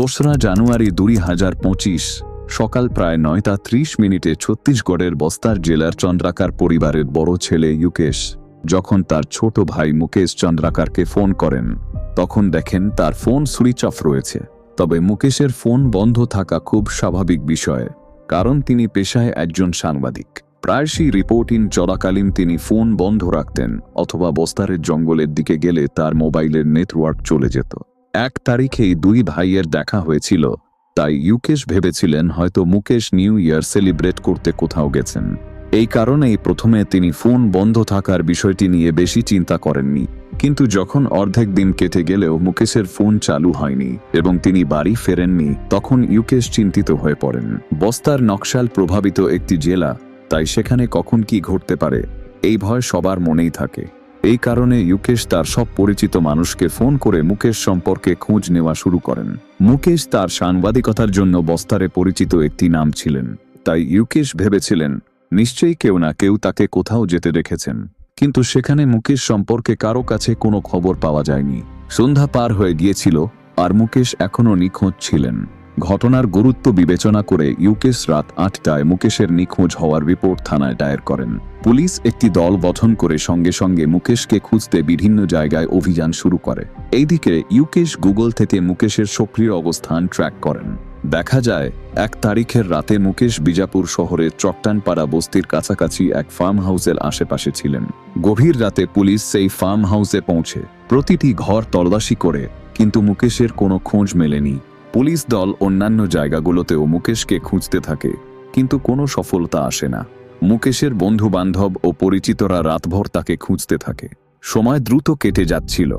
দোসরা জানুয়ারি দুই হাজার পঁচিশ, সকাল প্রায় নয়টা ত্রিশ মিনিটে ছত্তিশগড়ের বস্তার জেলার চন্দ্রাকার পরিবারের বড় ছেলে ইউকেশ যখন তার ছোট ভাই মুকেশ চন্দ্রাকারকে ফোন করেন, তখন দেখেন তার ফোন সুইচ অফ রয়েছে। তবে মুকেশের ফোন বন্ধ থাকা খুব স্বাভাবিক বিষয়, কারণ তিনি পেশায় একজন সাংবাদিক। প্রায়শই রিপোর্টিং চলাকালীন তিনি ফোন বন্ধ রাখতেন অথবা বস্তারের জঙ্গলের দিকে গেলে তার মোবাইলের নেটওয়ার্ক চলে যেত। এক তারিখেই দুই ভাইয়ের দেখা হয়েছিল, তাই ইউকেশ ভেবেছিলেন হয়তো মুকেশ নিউ ইয়ার সেলিব্রেট করতে কোথাও গেছেন। এই কারণেই প্রথমে তিনি ফোন বন্ধ থাকার বিষয়টি নিয়ে বেশি চিন্তা করেননি, কিন্তু যখন অর্ধেক দিন কেটে গেলেও মুকেশের ফোন চালু হয়নি এবং তিনি বাড়ি ফেরেননি, তখন ইউকেশ চিন্তিত হয়ে পড়েন। বস্তার নকশাল প্রভাবিত একটি জেলা, তাই সেখানে কখন কি ঘটতে পারে, এই ভয় সবার মনেই থাকে। এই কারণে ইউকেশ তার সব পরিচিত মানুষকে ফোন করে মুকেশ সম্পর্কে খোঁজ নেওয়া শুরু করেন। মুকেশ তার সাংবাদিকতার জন্য বস্তারে পরিচিত একটি নাম ছিলেন। তাই ইউকেশ ভেবেছিলেন, নিশ্চয়ই কেউ না কেউ তাকে কোথাও যেতে দেখেছেন। কিন্তু সেখানে মুকেশ সম্পর্কে কারও কাছে কোনো খবর পাওয়া যায়নি। সন্ধ্যা পার হয়ে গিয়েছিল, আর মুকেশ এখনও নিখোঁজ ছিলেন। ঘটনার গুরুত্ব বিবেচনা করে ইউকেশ রাত আটটায় মুকেশের নিখোঁজ হওয়ার রিপোর্ট থানায় দায়ের করেন। পুলিশ একটি দল গঠন করে সঙ্গে সঙ্গে মুকেশকে খুঁজতে বিভিন্ন জায়গায় অভিযান শুরু করে। এইদিকে ইউকেশ গুগল থেকে মুকেশের সক্রিয় অবস্থান ট্র্যাক করেন। দেখা যায়, এক তারিখের রাতে মুকেশ বিজাপুর শহরের চট্টানপাড়া বস্তির কাছাকাছি এক ফার্ম হাউসের আশেপাশে ছিলেন। গভীর রাতে পুলিশ সেই ফার্ম হাউসে পৌঁছে। প্রতিটি ঘর তল্লাশি করে, কিন্তু মুকেশের কোনো খোঁজ মেলেনি। পুলিশ দল অন্যান্য জায়গাগুলোতেও মুকেশকে খুঁজতে থাকে, কিন্তু কোনো সফলতা আসে না। মুকেশের বন্ধু বান্ধব ও পরিচিতরা রাতভর তাকে খুঁজতে থাকে। সময় দ্রুত কেটে যাচ্ছিল।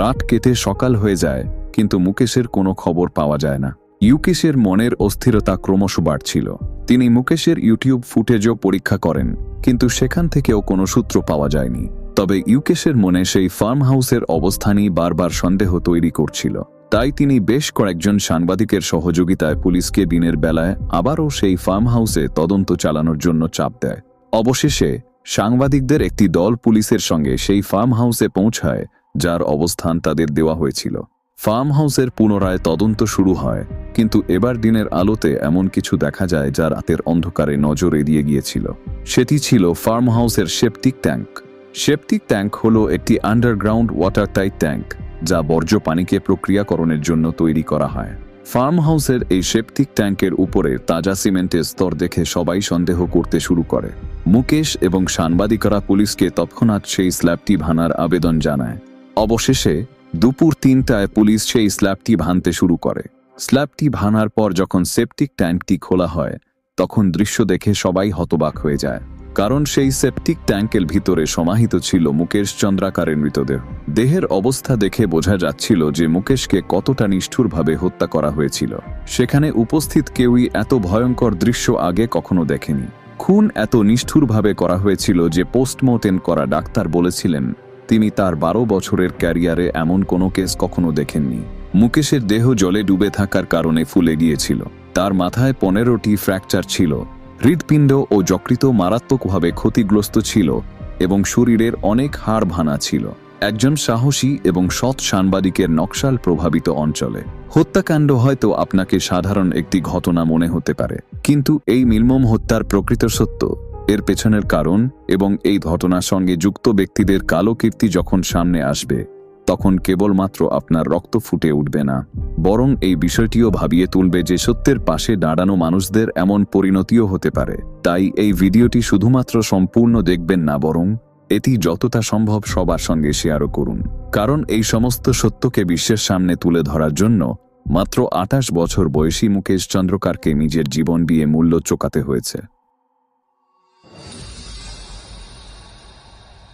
রাত কেটে সকাল হয়ে যায়, কিন্তু মুকেশের কোনো খবর পাওয়া যায় না। ইউকেশের মনের অস্থিরতা ক্রমশ বাড়ছিল। তিনি মুকেশের ইউটিউব ফুটেজও পরীক্ষা করেন, কিন্তু সেখান থেকেও কোনো সূত্র পাওয়া যায়নি। তবে ইউকেশের মনে সেই ফার্ম হাউসের অবস্থানই বারবার সন্দেহ তৈরি করছিল। তাই তিনি বেশ কয়েকজন সাংবাদিকের সহযোগিতায় পুলিশকে দিনের বেলায় আবারও সেই ফার্ম হাউসে তদন্ত চালানোর জন্য চাপ দেয়। অবশেষে সাংবাদিকদের একটি দল পুলিশের সঙ্গে সেই ফার্ম হাউসে পৌঁছায়, যার অবস্থান তাদের দেওয়া হয়েছিল। ফার্ম হাউসের পুনরায় তদন্ত শুরু হয়, কিন্তু এবার দিনের আলোতে এমন কিছু দেখা যায় যা রাতের অন্ধকারে নজর এড়িয়ে গিয়েছিল। সেটি ছিল ফার্ম হাউসের সেপটিক ট্যাঙ্ক। সেপটিক ট্যাঙ্ক হল একটি আন্ডারগ্রাউন্ড ওয়াটার টাইট ট্যাঙ্ক। যা বর্জ্য পানিকে প্রক্রিয়াকরণের জন্য তৈরি করা হয়। ফার্ম হাউসের এই সেপটিক ট্যাঙ্কের উপরে তাজা সিমেন্টের স্তর দেখে সবাই সন্দেহ করতে শুরু করে। মুকেশ এবং সাংবাদিকরা পুলিশকে তৎক্ষণাৎ সেই স্ল্যাবটি ভাঙার আবেদন জানায়। অবশেষে দুপুর তিনটায় পুলিশ সেই স্ল্যাবটি ভাঙতে শুরু করে। স্ল্যাবটি ভাঙার পর যখন সেপটিক ট্যাঙ্কটি খোলা হয়, তখন দৃশ্য দেখে সবাই হতবাক হয়ে যায়। কারণ সেই সেপটিক ট্যাঙ্কের ভিতরে সমাহিত ছিল মুকেশ চন্দ্রাকারের মৃতদেহ। দেহের অবস্থা দেখে বোঝা যাচ্ছিল যে মুকেশকে কতটা নিষ্ঠুরভাবে হত্যা করা হয়েছিল। সেখানে উপস্থিত কেউই এত ভয়ঙ্কর দৃশ্য আগে কখনো দেখেনি। খুন এত নিষ্ঠুরভাবে করা হয়েছিল যে পোস্টমর্টেম করা ডাক্তার বলেছিলেন, তিনি তার বারো বছরের ক্যারিয়ারে এমন কোনো কেস কখনো দেখেননি। মুকেশের দেহ জলে ডুবে থাকার কারণে ফুলে গিয়েছিল। তার মাথায় পনেরোটি ফ্র্যাকচার ছিল। হৃদপিণ্ড ও যকৃত মারাত্মকভাবে ক্ষতিগ্রস্ত ছিল এবং শরীরের অনেক হাড় ভাঙা ছিল। একজন সাহসী এবং সৎ সাংবাদিকের নকশাল প্রভাবিত অঞ্চলে। হত্যাকাণ্ড হয়তো আপনাকে সাধারণ একটি ঘটনা মনে হতে পারে, কিন্তু এই মিলমম হত্যার প্রকৃত সত্য। এর পেছনের কারণ এবং এই ঘটনার সঙ্গে যুক্ত ব্যক্তিদের কালো কীর্তি যখন সামনে আসবে তখন কেবলমাত্র আপনার রক্ত ফুটে উঠবে না। বরং এই বিষয়টিও ভাবিয়ে তুলবে যে সত্যের পাশে দাঁড়ানো মানুষদের এমন পরিণতিও হতে পারে। তাই এই ভিডিওটি শুধুমাত্র সম্পূর্ণ দেখবেন না, বরং এটি যতটা সম্ভব সবার সঙ্গে শেয়ারও করুন। কারণ এই সমস্ত সত্যকে বিশ্বের সামনে তুলে ধরার জন্য মাত্র আটাশ বছর বয়সী মুকেশ চন্দ্রকারকে নিজের জীবন দিয়ে মূল্য চোকাতে হয়েছে।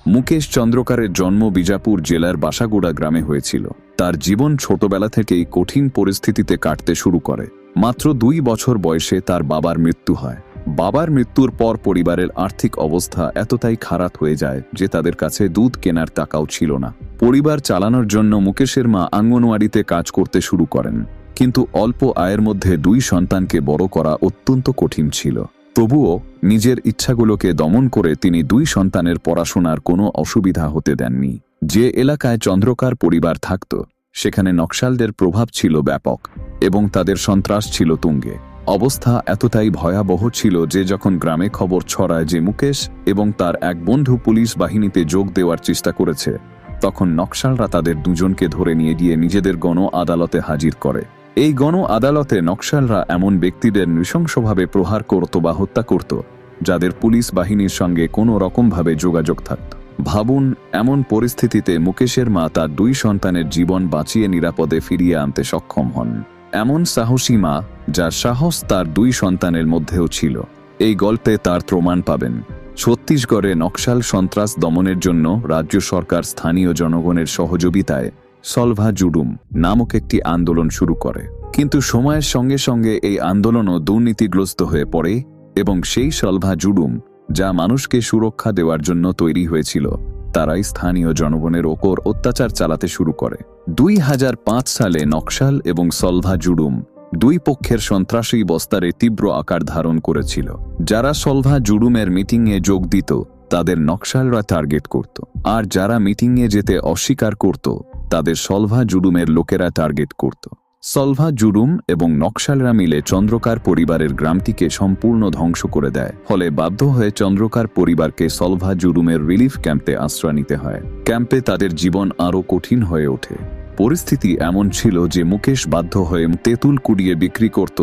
মুকেশ চন্দ্রকারের জন্ম বিজাপুর জেলার বাসাগুড়া গ্রামে হয়েছিল। তার জীবন ছোটবেলা থেকেই কঠিন পরিস্থিতিতে কাটতে শুরু করে। মাত্র দুই বছর বয়সে তার বাবার মৃত্যু হয়। বাবার মৃত্যুর পর পরিবারের আর্থিক অবস্থা এতটাই খারাপ হয়ে যায় যে তাদের কাছে দুধ কেনার টাকাও ছিল না। পরিবার চালানোর জন্য মুকেশের মা আঙ্গনওয়াড়িতে কাজ করতে শুরু করেন। কিন্তু অল্প আয়ের মধ্যে দুই সন্তানকে বড় করা অত্যন্ত কঠিন ছিল। তবুও নিজের ইচ্ছাগুলোকে দমন করে তিনি দুই সন্তানের পড়াশোনার কোনো অসুবিধা হতে দেননি। যে এলাকায় চন্দ্রকার পরিবার থাকত, সেখানে নকশালদের প্রভাব ছিল ব্যাপক এবং তাদের সন্ত্রাস ছিল তুঙ্গে। অবস্থা এতটাই ভয়াবহ ছিল যে যখন গ্রামে খবর ছড়ায় যে মুকেশ এবং তার এক বন্ধু পুলিশ বাহিনীতে যোগ দেওয়ার চেষ্টা করেছে, তখন নকশালরা তাদের দুজনকে ধরে নিয়ে গিয়ে নিজেদের গণ আদালতে হাজির করে। এই গণ আদালতে নকশালরা এমন ব্যক্তিদের নৃশংসভাবে প্রহার করত বা হত্যা করত, যাদের পুলিশ বাহিনীর সঙ্গে কোনো রকমভাবে যোগাযোগ থাকত। ভাবুন, এমন পরিস্থিতিতে মুকেশের মা তার দুই সন্তানের জীবন বাঁচিয়ে নিরাপদে ফিরিয়ে আনতে সক্ষম হন। এমন সাহসী মা, যার সাহস তার দুই সন্তানের মধ্যেও ছিল। এই গল্পে তার প্রমাণ পাবেন। ছত্তিশগড়ে নকশাল সন্ত্রাস দমনের জন্য রাজ্য সরকার স্থানীয় জনগণের সহযোগিতায় সলভা জুডুম নামক একটি আন্দোলন শুরু করে। কিন্তু সময়ের সঙ্গে সঙ্গে এই আন্দোলনও দুর্নীতিগ্রস্ত হয়ে পড়ে এবং সেই সলভা জুডুম যা মানুষকে সুরক্ষা দেওয়ার জন্য তৈরি হয়েছিল, তারাই স্থানীয় জনগণের ওপর অত্যাচার চালাতে শুরু করে। দুই হাজার পাঁচ সালে নকশাল এবং সলভা জুডুম দুই পক্ষের সন্ত্রাসী বস্তারে তীব্র আকার ধারণ করেছিল। যারা সলভা জুডুমের মিটিংয়ে যোগ দিত, তাদের নকশালরা টার্গেট করত। আর যারা মিটিংয়ে যেতে অস্বীকার করত তাদের সলভা জুডুমের লোকেরা টার্গেট করত। সলভা জুরুম এবং নকশালরা মিলে চন্দ্রকার পরিবারের গ্রামটিকে সম্পূর্ণ ধ্বংস করে দেয়। ফলে বাধ্য হয়ে চন্দ্রকার পরিবারকে সলভা জুরুমের রিলিফ ক্যাম্পে আশ্রয় নিতে হয়। ক্যাম্পে তাদের জীবন আরও কঠিন হয়ে ওঠে। পরিস্থিতি এমন ছিল যে মুকেশ বাধ্য হয়ে তেঁতুল কুড়িয়ে বিক্রি করত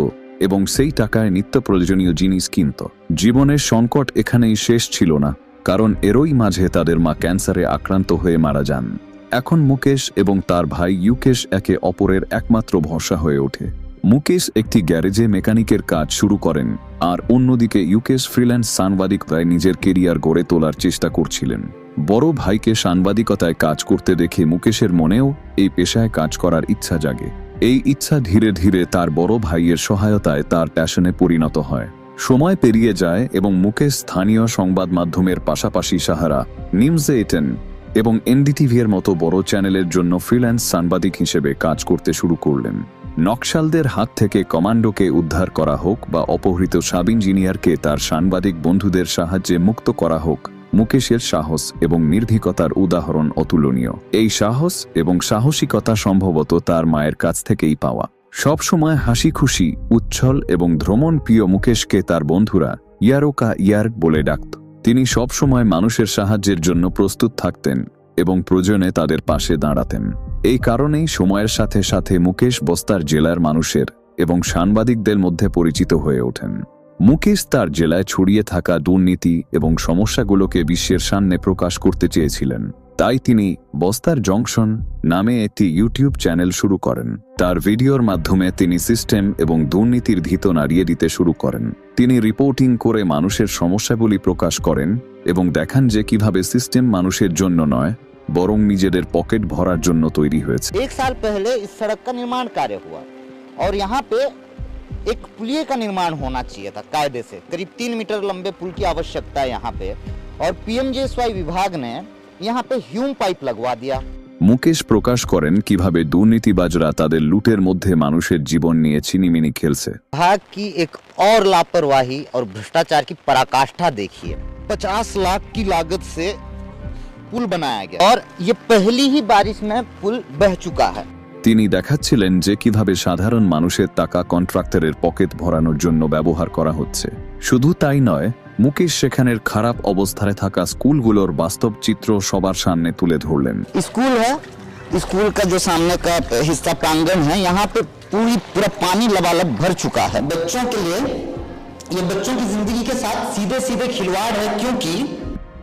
এবং সেই টাকায় নিত্য প্রয়োজনীয় জিনিস কিনত। জীবনের সংকট এখানেই শেষ ছিল না, কারণ এরই মাঝে তাদের মা ক্যান্সারে আক্রান্ত হয়ে মারা যান। এখন মুকেশ এবং তার ভাই ইউকেশ একে অপরের একমাত্র ভরসা হয়ে ওঠে। মুকেশ একটি গ্যারেজে মেকানিকের কাজ শুরু করেন, আর অন্যদিকে ইউকেশ ফ্রিল্যান্স সাংবাদিকতায় নিজের কেরিয়ার গড়ে তোলার চেষ্টা করছিলেন। বড় ভাইকে সাংবাদিকতায় কাজ করতে দেখে মুকেশের মনেও এই পেশায় কাজ করার ইচ্ছা জাগে। এই ইচ্ছা ধীরে ধীরে তার বড় ভাইয়ের সহায়তায় তার প্যাশনে পরিণত হয়। সময় পেরিয়ে যায় এবং মুকেশ স্থানীয় সংবাদ মাধ্যমের পাশাপাশি সাহারা নিউজ এইটেন এবং এনডিটিভি এর মতো বড় চ্যানেলের জন্য ফ্রিল্যান্স সাংবাদিক হিসেবে কাজ করতে শুরু করলেন। নকশালদের হাত থেকে কমান্ডোকে উদ্ধার করা হোক বা অপহৃত সাব ইঞ্জিনিয়ারকে তার সাংবাদিক বন্ধুদের সাহায্যে মুক্ত করা হোক, মুকেশের সাহস এবং নির্ভীকতার উদাহরণ অতুলনীয়। এই সাহস এবং সাহসিকতা সম্ভবত তার মায়ের কাছ থেকেই পাওয়া। সবসময় হাসি খুশি উচ্ছল এবং ভ্রমণ প্রিয় মুকেশকে তার বন্ধুরা ইয়ারোকা ইয়ার বলে ডাকত। তিনি সবসময় মানুষের সাহায্যের জন্য প্রস্তুত থাকতেন এবং প্রয়োজনে তাদের পাশে দাঁড়াতেন। এই কারণেই সময়ের সাথে সাথে মুকেশ বস্তার জেলার মানুষের এবং সাংবাদিকদের মধ্যে পরিচিত হয়ে ওঠেন। মুকেশ তার জেলায় ছড়িয়ে থাকা দুর্নীতি এবং সমস্যাগুলোকে বিশ্বের সামনে প্রকাশ করতে চেয়েছিলেন। তাই তিনি বস্তার জংশন নামে একটি ইউটিউব চ্যানেল শুরু করেন। তার ভিডিওর মাধ্যমে তিনি সিস্টেম এবং দুর্নীতির ভীত নাড়িয়ে দিতে শুরু করেন। তিনি রিপোর্টিং করে মানুষের সমস্যাগুলি প্রকাশ করেন এবং দেখান যে কিভাবে সিস্টেম মানুষের জন্য নয় বরং নিজেদের পকেট ভরার জন্য তৈরি হয়েছে एक साल पहले इस सड़क का निर्माण कार्य हुआ और यहाँ पे एक पुलिये का निर्माण होना चाहिए था कायदे से करीब तीन मीटर लंबे पुल की आवश्यकता है यहाँ पे और पीएमजेएसवाई विभाग ने यहाँ पे ह्यूम पाइप लगवा दिया মুকেশ প্রকাশ করেন কিভাবে দুর্নীতিবাজরা তাদের লুটের মধ্যে মানুষের জীবন নিয়ে চিনিমিনি খেলছে विभाग की एक और लापरवाही और भ्रष्टाचार की पराकाष्ठा देखिए पचास लाख की लागत से पुल बनाया गया और ये पहली ही बारिश में पुल बह चुका है তিনি দেখাচ্ছিলেন যে কিভাবে সাধারণ মানুষের টাকা কন্ট্রাক্টরের পকেট ভরানোর জন্য ব্যবহার করা হচ্ছে শুধু তাই নয় মুকেশ সেখানের খারাপ অবস্থায় থাকা স্কুলগুলোর বাস্তব চিত্র সবার সামনে তুলে ধরলেন स्कूल है स्कूल का जो सामने का हिस्सा प्रांगण है यहाँ पे पूरी पूरा पानी लबालब भर चुका है बच्चों के लिए ये बच्चों की जिंदगी के साथ सीधे सीधे खिलवाड़ है क्योंकि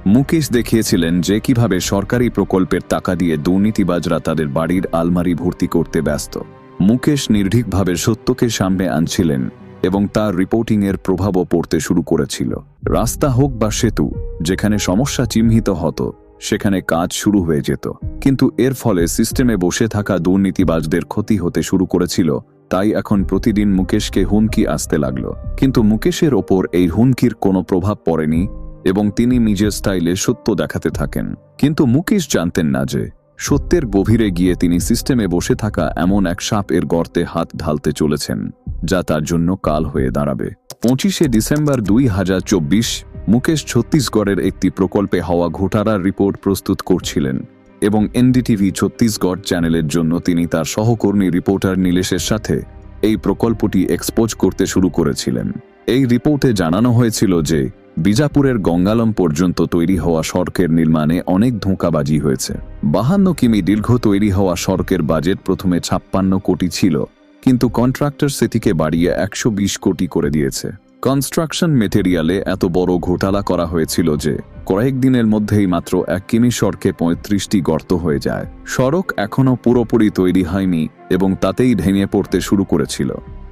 মুকেশ দেখিয়েছিলেন যে কিভাবে সরকারি প্রকল্পের টাকা দিয়ে দুর্নীতিবাজরা তাদের বাড়ির আলমারি ভর্তি করতে ব্যস্ত মুকেশ নির্ভীকভাবে সত্যকে সামনে আনছিলেন এবং তার রিপোর্টিংয়ের প্রভাবও পড়তে শুরু করেছিল। রাস্তা হোক বা সেতু, যেখানে সমস্যা চিহ্নিত হতো, সেখানে কাজ শুরু হয়ে যেত। কিন্তু এর ফলে সিস্টেমে বসে থাকা দুর্নীতিবাজদের ক্ষতি হতে শুরু করেছিল, তাই এখন প্রতিদিন মুকেশকে হুমকি আসতে লাগল। কিন্তু মুকেশের ওপর এই হুমকির কোনো প্রভাব পড়েনি এবং তিনি নিজের স্টাইলে সত্য দেখাতে থাকেন। কিন্তু মুকেশ জানতেন না যে সত্যের গভীরে গিয়ে তিনি সিস্টেমে বসে থাকা এমন এক সাপ এর গর্তে হাত ঢালতে চলেছেন, যা তার জন্য কাল হয়ে দাঁড়াবে। পঁচিশে ডিসেম্বর দুই হাজার চব্বিশ, মুকেশ ছত্তিশগড়ের একটি প্রকল্পে হওয়া ঘোটারার রিপোর্ট প্রস্তুত করছিলেন এবং এনডিটিভি ছত্তিশগড় চ্যানেলের জন্য তিনি তার সহকর্মী রিপোর্টার নীলেশের সাথে এই প্রকল্পটি এক্সপোজ করতে শুরু করেছিলেন। এই রিপোর্টে জানানো হয়েছিল যে, বিজাপুরের গঙ্গালম পর্যন্ত তৈরি হওয়া সড়কের নির্মাণে অনেক ধোঁকাবাজি হয়েছে। বাহান্ন কিমি দীর্ঘ তৈরি হওয়া সড়কের বাজেট প্রথমে ছাপ্পান্ন কোটি ছিল, কিন্তু কন্ট্রাক্টর সেটিকে বাড়িয়ে একশো বিশ কোটি করে দিয়েছে। কনস্ট্রাকশন মেটেরিয়ালে এত বড় ঘোটালা করা হয়েছিল যে কয়েকদিনের মধ্যেই মাত্র এক কিমি সড়কে পঁয়ত্রিশটি গর্ত হয়ে যায়। সড়ক এখনও পুরোপুরি তৈরি হয়নি এবং তাতেই ভেঙে পড়তে শুরু করেছিল।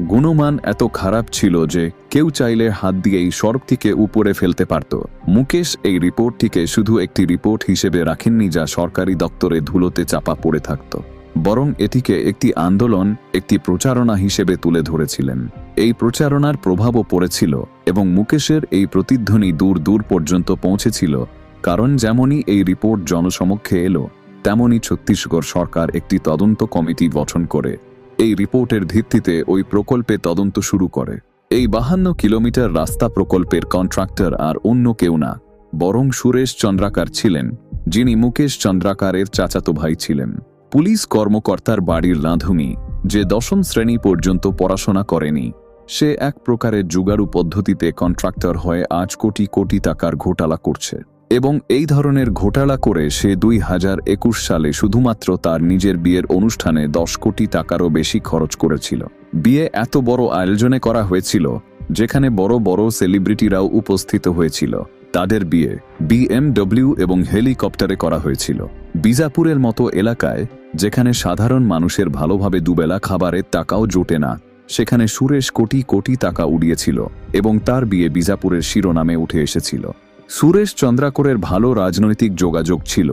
গুণমান এত খারাপ ছিল যে কেউ চাইলে হাত দিয়েই সড়কটিকে উপরে ফেলতে পারত। মুকেশ এই রিপোর্টটিকে শুধু একটি রিপোর্ট হিসেবে রাখেননি যা সরকারি দপ্তরে ধুলোতে চাপা পড়ে থাকত। বরং এটিকে একটি আন্দোলন, একটি প্রচারণা হিসেবে তুলে ধরেছিলেন। এই প্রচারণার প্রভাবও পড়েছিল এবং মুকেশের এই প্রতিধ্বনি দূর দূর পর্যন্ত পৌঁছেছিল, কারণ যেমনই এই রিপোর্ট জনসমক্ষে এলো, তেমনই ছত্তিশগড় সরকার একটি তদন্ত কমিটি গঠন করে। এই রিপোর্টের ভিত্তিতে ওই প্রকল্পে তদন্ত শুরু করে। এই বাহান্ন কিলোমিটার রাস্তা প্রকল্পের কন্ট্রাক্টর আর অন্য কেউ না, বরং সুরেশ চন্দ্রাকার ছিলেন, যিনি মুকেশ চন্দ্রাকারের চাচাতো ভাই ছিলেন। পুলিশ কর্মকর্তার বাড়ির রাঁধুনি যে দশম শ্রেণি পর্যন্ত পড়াশোনা করেনি, সে এক প্রকারের জুগারু পদ্ধতিতে কন্ট্রাক্টর হয়ে আজ কোটি কোটি টাকার ঘোটালা করছে এবং এই ধরনের ঘোটালা করে সে দুই হাজার একুশ সালে শুধুমাত্র তার নিজের বিয়ের অনুষ্ঠানে দশ কোটি টাকারও বেশি খরচ করেছিল। বিয়ে এত বড় আয়োজনে করা হয়েছিল, যেখানে বড় বড় সেলিব্রিটিরাও উপস্থিত হয়েছিল। তাদের বিয়ে বিএমডব্লিউ এবং হেলিকপ্টারে করা হয়েছিল। বিজাপুরের মতো এলাকায়, যেখানে সাধারণ মানুষের ভালোভাবে দুবেলা খাবারের টাকাও জোটে না, সেখানে সুরেশ কোটি কোটি টাকা উড়িয়েছিল এবং তার বিয়ে বিজাপুরের শিরোনামে উঠে এসেছিল। সুরেশ চন্দ্রাকরের ভালো রাজনৈতিক যোগাযোগ ছিল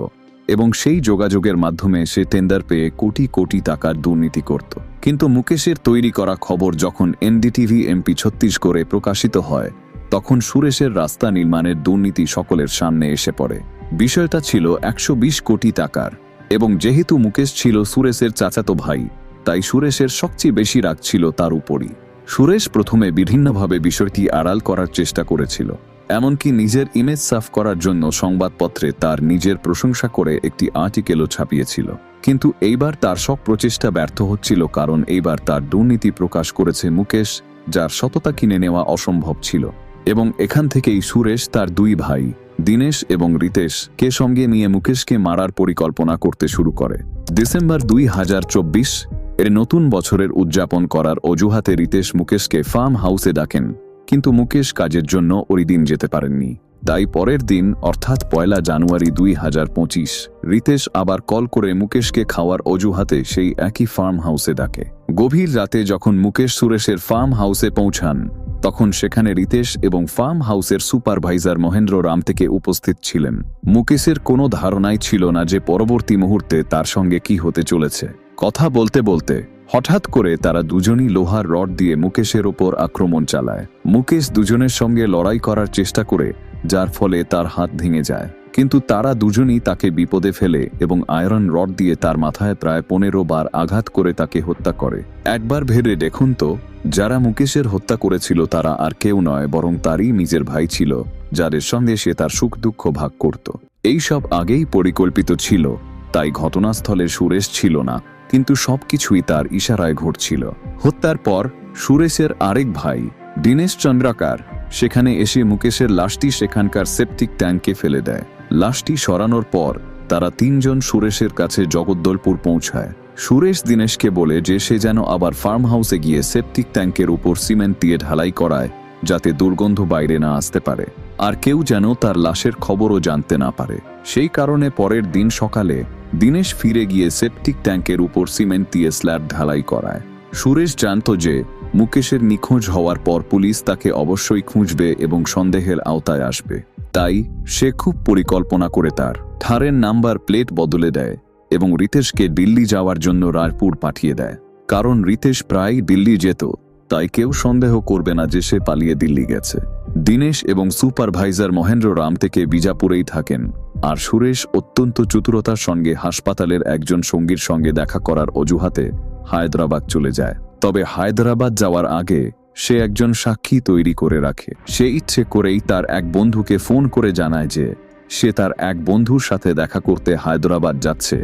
এবং সেই যোগাযোগের মাধ্যমে সে টেন্ডার পেয়ে কোটি কোটি টাকার দুর্নীতি করত। কিন্তু মুকেশের তৈরি করা খবর যখন এনডিটিভি এমপি ছত্তিশগড়ে প্রকাশিত হয় তখন সুরেশের রাস্তা নির্মাণের দুর্নীতি সকলের সামনে এসে পড়ে। বিষয়টা ছিল একশো বিশ কোটি টাকার, এবং যেহেতু মুকেশ ছিল সুরেশের চাচাতো ভাই, তাই সুরেশের সবচেয়ে বেশি রাগ ছিল তার উপরই। সুরেশ প্রথমে বিভিন্নভাবে বিষয়টি আড়াল করার চেষ্টা করেছিল, এমনকি নিজের ইমেজ সাফ করার জন্য সংবাদপত্রে তার নিজের প্রশংসা করে একটি আর্টিকেলও ছাপিয়েছিল। কিন্তু এইবার তার সব প্রচেষ্টা ব্যর্থ হচ্ছিল কারণ এইবার তার দুর্নীতি প্রকাশ করেছে মুকেশ, যার সততা কিনে নেওয়া অসম্ভব ছিল। এবং এখান থেকেই সুরেশ তার দুই ভাই, দীনেশ এবং রিতেশ, কে সঙ্গে নিয়ে মুকেশকে মারার পরিকল্পনা করতে শুরু করে। ডিসেম্বর দুই হাজার চব্বিশ, এর নতুন বছরের উদযাপন করার অজুহাতে রিতেশ মুকেশকে ফার্ম হাউসে ডাকেন, কিন্তু মুকেশ কাজের জন্য ওই দিন যেতে পারেননি। তাই পরের দিন, অর্থাৎ পয়লা জানুয়ারি দুই হাজার পঁচিশ, রিতেশ আবার কল করে মুকেশকে খাওয়ার অজুহাতে সেই একই ফার্ম হাউসে ডাকে। গভীর রাতে যখন মুকেশ সুরেশের ফার্ম হাউসে পৌঁছান, তখন সেখানে রিতেশ এবং ফার্ম হাউসের সুপারভাইজার মহেন্দ্র রাম থেকে উপস্থিত ছিলেন। মুকেশের কোনো ধারণাই ছিল না যে পরবর্তী মুহূর্তে তার সঙ্গে কি হতে চলেছে। কথা বলতে বলতে, হঠাৎ করে তারা দুজনই লোহার রড দিয়ে মুকেশের ওপর আক্রমণ চালায়। মুকেশ দুজনের সঙ্গে লড়াই করার চেষ্টা করে যার ফলে তার হাত ভেঙে যায়। কিন্তু তারা দুজনই তাকে বিপদে ফেলে এবং আয়রন রড দিয়ে তার মাথায় প্রায় পনেরো বার আঘাত করে তাকে হত্যা করে। একবার ভেবে দেখুন তো, যারা মুকেশের হত্যা করেছিল তারা আর কেউ নয়, বরং তারই নিজের ভাই ছিল, যাদের সঙ্গে সে তার সুখ দুঃখ ভাগ করত। এইসব আগেই পরিকল্পিত ছিল, তাই ঘটনাস্থলে সুরেশ ছিল না, কিন্তু সবকিছুই তার ইশারায় ঘটছিল। হত্যার পর সুরেশের আরেক ভাই, দীনেশ চন্দ্রাকার সেখানে এসে মুকেশের লাশটি সেখানকার সেপটিক ট্যাঙ্কে ফেলে দেয়। লাশটি সরানোর পর তারা তিনজন সুরেশের কাছে জগদ্দলপুর পৌঁছায়। সুরেশ দীনেশকে বলে যে সে যেন আবার ফার্ম হাউসে গিয়ে সেপটিক ট্যাঙ্কের উপর সিমেন্ট দিয়ে ঢালাই করায় যাতে দুর্গন্ধ বাইরে না আসতে পারে। আর কেউ যেন তার লাশের খবরও জানতে না পারে। সেই কারণে পরের দিন সকালে দীনেশ ফিরে গিয়ে সেপটিক ট্যাঙ্কের উপর সিমেন্ট দিয়ে স্ল্যাব ঢালাই করায়। সুরেশ জানত যে মুকেশের নিখোঁজ হওয়ার পর পুলিশ তাকে অবশ্যই খুঁজবে এবং সন্দেহের আওতায় আসবে। তাই সে খুব পরিকল্পনা করে তার থারের নাম্বার প্লেট বদলে দেয় এবং রিতেশকে দিল্লি যাওয়ার জন্য রায়পুর পাঠিয়ে দেয়। কারণ রিতেশ প্রায় দিল্লি যেত, তাই কেউ সন্দেহ করবে না যে সে পালিয়ে দিল্লি গেছে। দীনেশ এবং সুপারভাইজার মহেন্দ্র রাম থেকে বিজাপুরেই থাকেন, আর সুরেশ অত্যন্ত চতুরতার সঙ্গে হাসপাতালের একজন সঙ্গীর সঙ্গে দেখা করার অজুহাতে হায়দ্রাবাদ চলে যায়। তবে হায়দ্রাবাদ যাওয়ার আগে সে একজন সাক্ষী তৈরি করে রাখে। সে ইচ্ছে করেই তার এক বন্ধুকে ফোন করে জানায় যে সে তার এক বন্ধুর সাথে দেখা করতে হায়দ্রাবাদ যাচ্ছে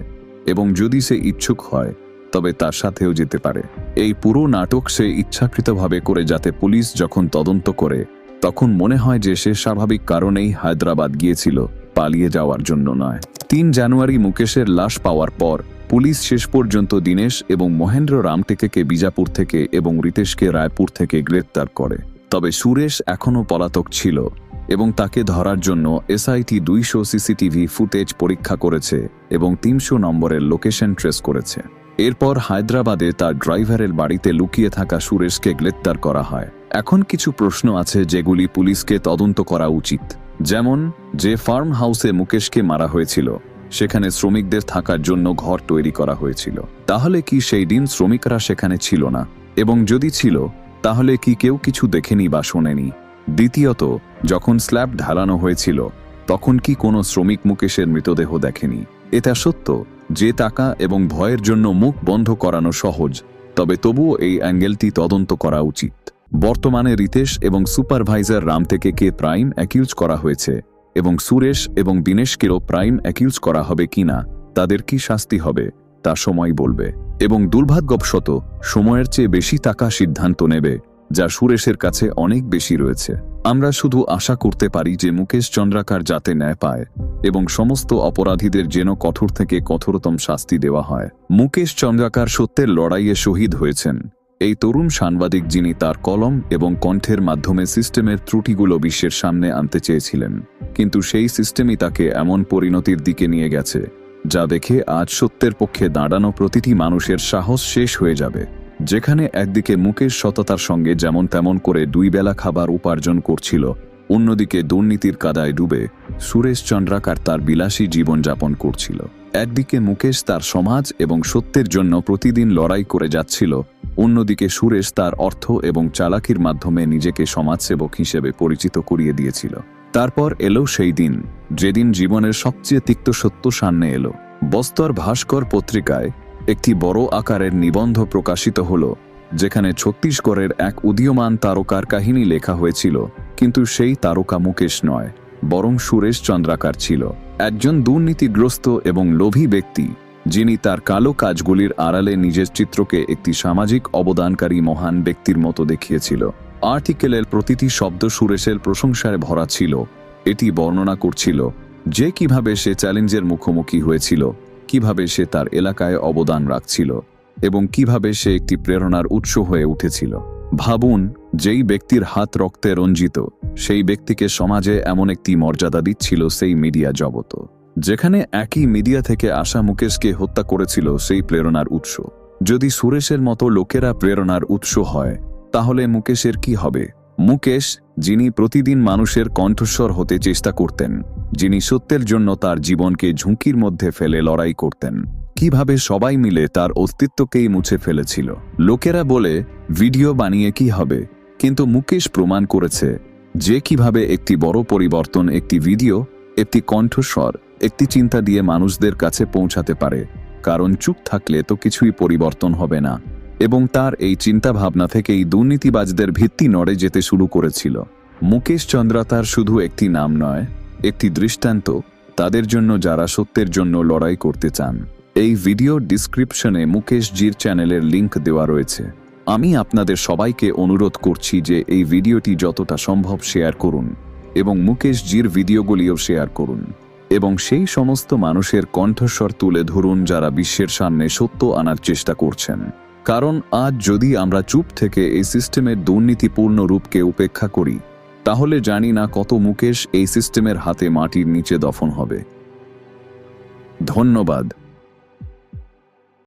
এবং যদি সে ইচ্ছুক হয়, তবে তার সাথেও যেতে পারে। এই পুরো নাটক সে ইচ্ছাকৃতভাবে করে যাতে পুলিশ যখন তদন্ত করে, তখন মনে হয় যে সে স্বাভাবিক কারণেই হায়দ্রাবাদ গিয়েছিল, পালিয়ে যাওয়ার জন্য নয়। তিন জানুয়ারি মুকেশের লাশ পাওয়ার পর পুলিশ শেষ পর্যন্ত দীনেশ এবং মহেন্দ্র রামটেকেকে বিজাপুর থেকে এবং রিতেশকে রায়পুর থেকে গ্রেপ্তার করে। তবে সুরেশ এখনও পলাতক ছিল এবং তাকে ধরার জন্য এসআইটি দুইশো সিসিটিভি ফুটেজ পরীক্ষা করেছে এবং তিনশো নম্বরের লোকেশন ট্রেস করেছে। এরপর হায়দ্রাবাদে তার ড্রাইভারের বাড়িতে লুকিয়ে থাকা সুরেশকে গ্রেপ্তার করা হয়। এখন কিছু প্রশ্ন আছে যেগুলি পুলিশকে তদন্ত করা উচিত। যেমন, যে ফার্ম হাউসে মুকেশকে মারা হয়েছিল সেখানে শ্রমিকদের থাকার জন্য ঘর তৈরি করা হয়েছিল। তাহলে কি সেই দিন শ্রমিকরা সেখানে ছিল না? এবং যদি ছিল, তাহলে কি কেউ কিছু দেখেনি বা শোনেনি? দ্বিতীয়ত, যখন স্ল্যাব ঢালানো হয়েছিল, তখন কি কোনো শ্রমিক মুকেশের মৃতদেহ দেখেনি? এটা সত্য, যে টাকা এবং ভয়ের জন্য মুখ বন্ধ করানো সহজ, তবে তবুও এই অ্যাঙ্গেলটি তদন্ত করা উচিত। বর্তমানে রিতেশ এবং সুপারভাইজার রাম থেকে কে প্রাইম অ্যাকিউজ করা হয়েছে। এবং সুরেশ এবং দীনেশকেও প্রাইম অ্যাকিউজ করা হবে কিনা, তাদের কি শাস্তি হবে, তা সময় বলবে। এবং দুর্ভাগ্যবশত, সময়ের চেয়ে বেশি টাকা সিদ্ধান্ত নেবে, যা সুরেশের কাছে অনেক বেশি রয়েছে। আমরা শুধু আশা করতে পারি যে মুকেশ চন্দ্রাকার যাতে ন্যায় পায়, এবং সমস্ত অপরাধীদের যেন কঠোর থেকে কঠোরতম শাস্তি দেওয়া হয়। মুকেশ চন্দ্রাকার সত্যের লড়াইয়ে শহীদ হয়েছেন। এই তরুণ সাংবাদিক যিনি তার কলম এবং কণ্ঠের মাধ্যমে সিস্টেমের ত্রুটিগুলো বিশ্বের সামনে আনতে চেয়েছিলেন, কিন্তু সেই সিস্টেমই তাকে এমন পরিণতির দিকে নিয়ে গেছে, যা দেখে আজ সত্যের পক্ষে দাঁড়ানো প্রতিটি মানুষের সাহস শেষ হয়ে যাবে, যেখানে একদিকে মুকেশ সততার সঙ্গে যেমন তেমন করে দুই বেলা খাবার উপার্জন করছিল, অন্যদিকে দুর্নীতির কাদায় ডুবে সুরেশ চন্দ্রাকার তার বিলাসী জীবনযাপন করছিল। একদিকে মুকেশ তার সমাজ এবং সত্যের জন্য প্রতিদিন লড়াই করে যাচ্ছিল অন্যদিকে সুরেশ তার অর্থ এবং চালাকির মাধ্যমে নিজেকে সমাজসেবক হিসেবে পরিচিত করিয়ে দিয়েছিল। তারপর এলো সেই দিন, যেদিন জীবনের সবচেয়ে তিক্ত সত্য সামনে এলো। বস্তর ভাস্কর পত্রিকায় একটি বড় আকারের নিবন্ধ প্রকাশিত হল, যেখানে ছত্তিশগড়ের এক উদীয়মান তারকার কাহিনী লেখা হয়েছিল, কিন্তু সেই তারকা মুকেশ নয়, বরং সুরেশ চন্দ্রাকার ছিল। একজন দুর্নীতিগ্রস্ত এবং লোভী ব্যক্তি। যিনি তার কালো কাজগুলির আড়ালে নিজের চিত্রকে একটি সামাজিক অবদানকারী মহান ব্যক্তির মতো দেখিয়েছিল। আর্টিকেলের প্রতিটি শব্দ সুরেশের প্রশংসায় ভরা ছিল। এটি বর্ণনা করছিল যে কীভাবে সে চ্যালেঞ্জের মুখোমুখি হয়েছিল, কীভাবে সে তার এলাকায় অবদান রাখছিল এবং কীভাবে সে একটি প্রেরণার উৎস হয়ে উঠেছিল। ভাবুন, যেই ব্যক্তির হাত রক্তে রঞ্জিত, সেই ব্যক্তিকে সমাজে এমন একটি মর্যাদা দিচ্ছিল সেই মিডিয়া জগত যেখানে একই মিডিয়া থেকে আসা মুকেশকে হত্যা করেছিল সেই প্রেরণার উৎস। যদি সুরেশের মতো লোকেরা প্রেরণার উৎস হয়, তাহলে মুকেশের কি হবে? মুকেশ, যিনি প্রতিদিন মানুষের কণ্ঠস্বর হতে চেষ্টা করতেন, যিনি সত্যের জন্য তার জীবনকে ঝুঁকির মধ্যে ফেলে লড়াই করতেন, কীভাবে সবাই মিলে তার অস্তিত্বকেই মুছে ফেলেছিল। লোকেরা বলে, ভিডিও বানিয়ে কি হবে? কিন্তু মুকেশ প্রমাণ করেছে যে কীভাবে একটি বড় পরিবর্তন, একটি ভিডিও, একটি কণ্ঠস্বর একটি চিন্তা দিয়ে মানুষদের কাছে পৌঁছাতে পারে, কারণ চুপ থাকলে তো কিছুই পরিবর্তন হবে না। এবং তার এই চিন্তা ভাবনা থেকেই দুর্নীতিবাজদের ভিত্তি নড়ে যেতে শুরু করেছিল। মুকেশ চন্দ্রা তার শুধু একটি নাম নয়, একটি দৃষ্টান্ত, তাদের জন্য যারা সত্যের জন্য লড়াই করতে চান। এই ভিডিও ডিসক্রিপশনে মুকেশ জির চ্যানেলের লিংক দেওয়া রয়েছে। আমি আপনাদের সবাইকে অনুরোধ করছি যে এই ভিডিওটি যতটা সম্ভব শেয়ার করুন এবং মুকেশ জির ভিডিওগুলিও শেয়ার করুন। এবং সেই সমস্ত মানুষের কণ্ঠস্বর তুলে ধরুন যারা বিশ্বের সামনে সত্য আনার চেষ্টা করছেন। কারণ আজ যদি আমরা চুপ থেকে এই সিস্টেমের দুর্নীতিপূর্ণ রূপকে উপেক্ষা করি, তাহলে জানি না কত মুকেশ এই সিস্টেমের হাতে মাটির নিচে দফন হবে। ধন্যবাদ।